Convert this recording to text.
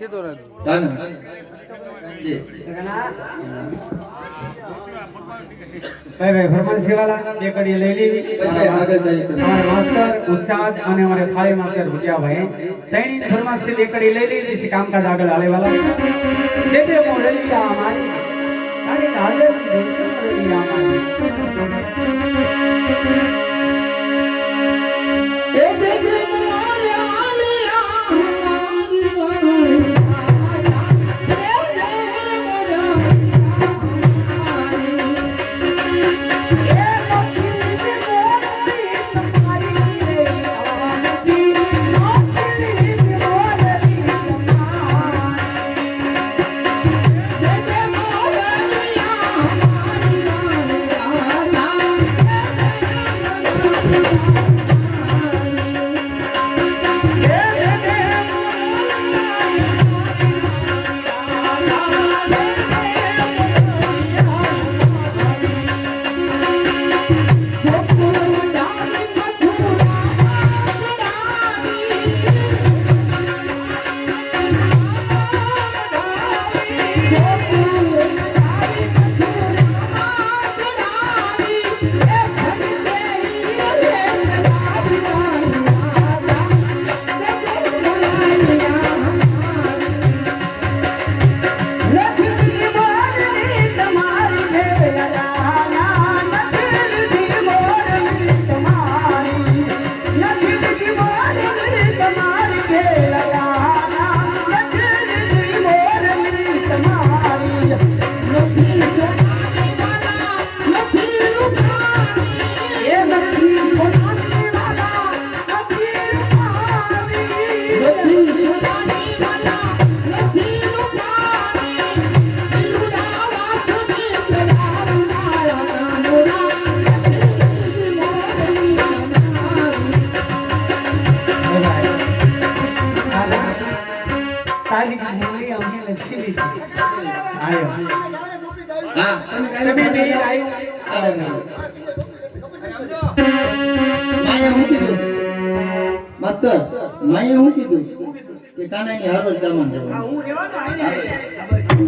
સીધો ભાઈ ભાઈ જે કડી લઈ લીધી. પછી આગળ તારીખ માસ્ટર ઉસ્તાદ અને અમારે થાળી માસ્ટર ભૂટિયા ભાઈ ત્રણેય ફરમાઈશી બે કડી લઈ લીધી છે કામકાજ આગળ હાલે વાળા દે દે મોરલી આ અમારી. તારી દાદાજી દે દે અમારી. તારી મોરલી અમે નથી લીધી આયો હા. તમે બે આયો માએ હું કીધું? માસ્તર માએ હું કીધું? કે કાનાની હારો દામન. હું.